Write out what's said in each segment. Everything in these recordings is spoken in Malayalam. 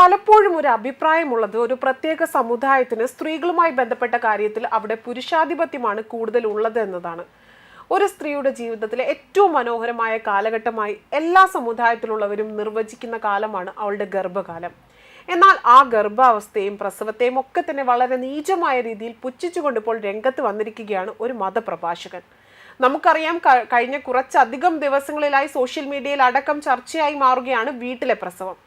പലപ്പോഴും ഒരു അഭിപ്രായമുള്ളത് ഒരു പ്രത്യേക സമുദായത്തിന് സ്ത്രീകളുമായി ബന്ധപ്പെട്ട കാര്യത്തിൽ അവിടെ പുരുഷാധിപത്യമാണ് കൂടുതൽ ഉള്ളത് എന്നതാണ്. ഒരു സ്ത്രീയുടെ ജീവിതത്തിലെ ഏറ്റവും മനോഹരമായ കാലഘട്ടമായി എല്ലാ സമുദായത്തിലുള്ളവരും നിർവചിക്കുന്ന കാലമാണ് അവളുടെ ഗർഭകാലം. എന്നാൽ ആ ഗർഭാവസ്ഥയും പ്രസവത്തെയും ഒക്കെ തന്നെ വളരെ നീചമായ രീതിയിൽ പുച്ഛിച്ചുകൊണ്ട് ഇപ്പോൾ രംഗത്ത് വന്നിരിക്കുകയാണ് ഒരു മതപ്രഭാഷകൻ. നമുക്കറിയാം കഴിഞ്ഞ കുറച്ചധികം ദിവസങ്ങളിലായി സോഷ്യൽ മീഡിയയിൽ അടക്കം ചർച്ചയായി മാറുകയാണ് വീട്ടിലെ പ്രസവം.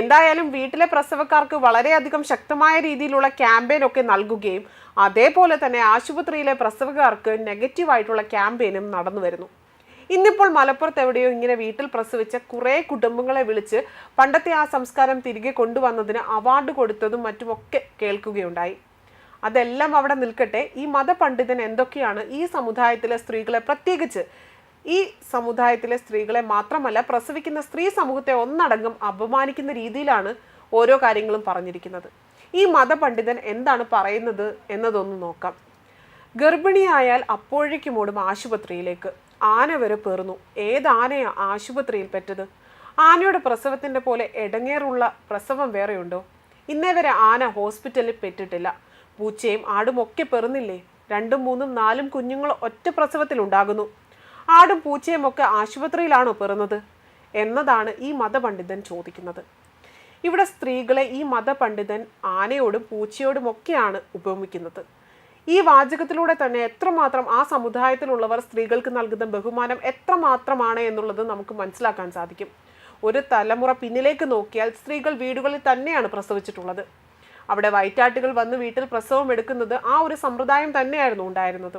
എന്തായാലും വീട്ടിലെ പ്രസവക്കാർക്ക് വളരെയധികം ശക്തമായ രീതിയിലുള്ള ക്യാമ്പയിൻ ഒക്കെ നൽകുകയും അതേപോലെ തന്നെ ആശുപത്രിയിലെ പ്രസവക്കാർക്ക് നെഗറ്റീവായിട്ടുള്ള ക്യാമ്പയിനും നടന്നു വരുന്നു. ഇന്നിപ്പോൾ മലപ്പുറത്ത് എവിടെയോ ഇങ്ങനെ വീട്ടിൽ പ്രസവിച്ച കുറേ കുടുംബങ്ങളെ വിളിച്ച് പണ്ടത്തെ ആ സംസ്കാരം തിരികെ കൊണ്ടുവന്നതിന് അവാർഡ് കൊടുത്തതും മറ്റുമൊക്കെ കേൾക്കുകയുണ്ടായി. അതെല്ലാം അവിടെ നിൽക്കട്ടെ ഈ മതപണ്ഡിതൻ എന്തൊക്കെയാണ് ഈ സമുദായത്തിലെ സ്ത്രീകളെ പ്രത്യേകിച്ച് ഈ സമുദായത്തിലെ സ്ത്രീകളെ മാത്രമല്ല പ്രസവിക്കുന്ന സ്ത്രീ സമൂഹത്തെ ഒന്നടങ്കം അപമാനിക്കുന്ന രീതിയിലാണ് ഓരോ കാര്യങ്ങളും പറഞ്ഞിരിക്കുന്നത്. ഈ മതപണ്ഡിതൻ എന്താണ് പറയുന്നത് എന്നതൊന്ന് നോക്കാം. ഗർഭിണിയായാൽ അപ്പോഴേക്കും ഓടും ആശുപത്രിയിലേക്ക്. ആന വരെ പേർന്നു ഏതാനയാ ആശുപത്രിയിൽ പെറ്റത്? ആനയുടെ പ്രസവത്തിന്റെ പോലെ ഇടങ്ങേറുള്ള പ്രസവം വേറെയുണ്ടോ? ഇന്നേ വരെ ആന ഹോസ്പിറ്റലിൽ പെറ്റിട്ടില്ല. പൂച്ചയും ആടും ഒക്കെ പെറുന്നില്ലേ? രണ്ടും മൂന്നും നാലും കുഞ്ഞുങ്ങൾ ഒറ്റ പ്രസവത്തിൽ ഉണ്ടാകുന്നു ആടും പൂച്ചയും ഒക്കെ ആശുപത്രിയിലാണോ പിറന്നത്? എന്നതാണ് ഈ മതപണ്ഡിതൻ ചോദിക്കുന്നത്. ഇവിടെ സ്ത്രീകളെ ഈ മതപണ്ഡിതൻ ആനയോടും പൂച്ചയോടും ഒക്കെയാണ് ഉപമിക്കുന്നത്. ഈ വാചകത്തിലൂടെ തന്നെ എത്രമാത്രം ആ സമുദായത്തിലുള്ളവർ സ്ത്രീകൾക്ക് നൽകുന്ന ബഹുമാനം എത്രമാത്രമാണ് എന്നുള്ളത് നമുക്ക് മനസ്സിലാക്കാൻ സാധിക്കും. ഒരു തലമുറ പിന്നിലേക്ക് നോക്കിയാൽ സ്ത്രീകൾ വീടുകളിൽ തന്നെയാണ് പ്രസവിച്ചിട്ടുള്ളത്. അവിടെ വയറ്റാട്ടുകൾ വന്ന് വീട്ടിൽ പ്രസവം എടുക്കുന്നത് ആ ഒരു സമ്പ്രദായം തന്നെയായിരുന്നു ഉണ്ടായിരുന്നത്.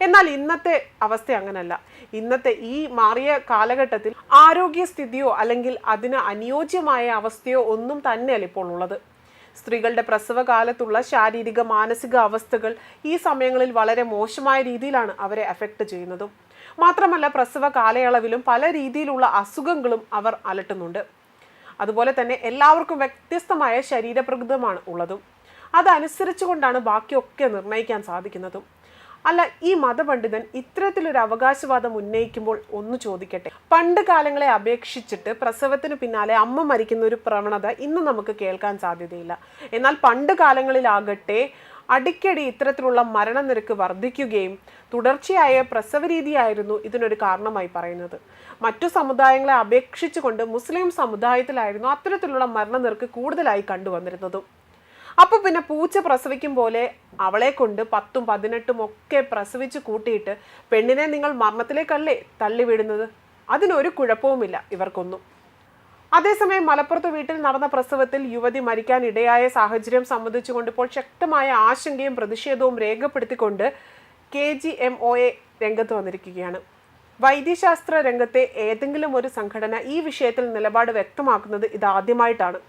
എന്നാൽ ഇന്നത്തെ അവസ്ഥ അങ്ങനല്ല. ഇന്നത്തെ ഈ മാറിയ കാലഘട്ടത്തിൽ ആരോഗ്യസ്ഥിതിയോ അല്ലെങ്കിൽ അതിന് അനുയോജ്യമായ അവസ്ഥയോ ഒന്നും തന്നെയല്ല ഇപ്പോൾ ഉള്ളത്. സ്ത്രീകളുടെ പ്രസവകാലത്തുള്ള ശാരീരിക മാനസിക അവസ്ഥകൾ ഈ സമയങ്ങളിൽ വളരെ മോശമായ രീതിയിലാണ് അവരെ അഫക്റ്റ് ചെയ്യുന്നതും. മാത്രമല്ല പ്രസവ കാലയളവിലും പല രീതിയിലുള്ള അസുഖങ്ങളും അവർ അലട്ടുന്നുണ്ട്. അതുപോലെ തന്നെ എല്ലാവർക്കും വ്യത്യസ്തമായ ശരീരപ്രകൃതമാണ് ഉള്ളതും. അതനുസരിച്ചുകൊണ്ടാണ് ബാക്കിയൊക്കെ നിർണയിക്കാൻ സാധിക്കുന്നതും. അല്ല ഈ മതപണ്ഡിതൻ ഇത്തരത്തിലൊരു അവകാശവാദം ഉന്നയിക്കുമ്പോൾ ഒന്ന് ചോദിക്കട്ടെ? പണ്ട് കാലങ്ങളെ അപേക്ഷിച്ചിട്ട് പ്രസവത്തിന് പിന്നാലെ അമ്മ മരിക്കുന്ന ഒരു പ്രവണത ഇന്ന് നമുക്ക് കേൾക്കാൻ സാധ്യതയില്ല. എന്നാൽ പണ്ട് കാലങ്ങളിലാകട്ടെ അടിക്കടി ഇത്തരത്തിലുള്ള മരണനിരക്ക് വർദ്ധിക്കുകയും തുടർച്ചയായ പ്രസവ രീതിയായിരുന്നു ഇതിനൊരു കാരണമായി പറയുന്നത്. മറ്റു സമുദായങ്ങളെ അപേക്ഷിച്ചുകൊണ്ട് മുസ്ലിം സമുദായത്തിലായിരുന്നു അത്തരത്തിലുള്ള മരണനിരക്ക് കൂടുതലായി കണ്ടുവന്നിരുന്നതും. അപ്പൊ പിന്നെ പൂച്ച പ്രസവിക്കും പോലെ അവളെ കൊണ്ട് പത്തും പതിനെട്ടും ഒക്കെ പ്രസവിച്ച് കൂട്ടിയിട്ട് പെണ്ണിനെ നിങ്ങൾ മരണത്തിലേക്കല്ലേ തള്ളിവിടുന്നത് അതിനൊരു കുഴപ്പവുമില്ല ഇവർക്കൊന്നും. അതേസമയം മലപ്പുറത്ത് വീട്ടിൽ നടന്ന പ്രസവത്തിൽ യുവതി മരിക്കാൻ ഇടയായ സാഹചര്യം സംബന്ധിച്ചുകൊണ്ട് ഇപ്പോൾ ശക്തമായ ആശങ്കയും പ്രതിഷേധവും രേഖപ്പെടുത്തിക്കൊണ്ട് K G M O A രംഗത്ത് വന്നിരിക്കുകയാണ്. വൈദ്യശാസ്ത്ര രംഗത്തെ ഏതെങ്കിലും ഒരു സംഘടന ഈ വിഷയത്തിൽ നിലപാട് വ്യക്തമാക്കുന്നത് ഇതാദ്യമായിട്ടാണ്.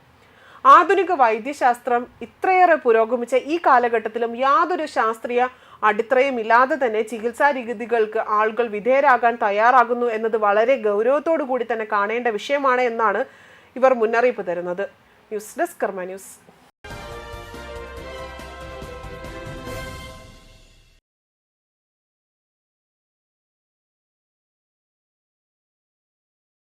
ആധുനിക വൈദ്യശാസ്ത്രം ഇത്രയേറെ പുരോഗമിച്ച ഈ കാലഘട്ടത്തിലും യാതൊരു ശാസ്ത്രീയ അടിത്തറയും ഇല്ലാതെ തന്നെ ചികിത്സാ രീതികൾക്ക് ആളുകൾ വിധേയരാകാൻ തയ്യാറാകുന്നു എന്നത് വളരെ ഗൗരവത്തോടു കൂടി തന്നെ കാണേണ്ട വിഷയമാണ് എന്നാണ് ഇവർ മുന്നറിയിപ്പ് തരുന്നത്. News desk Karma news.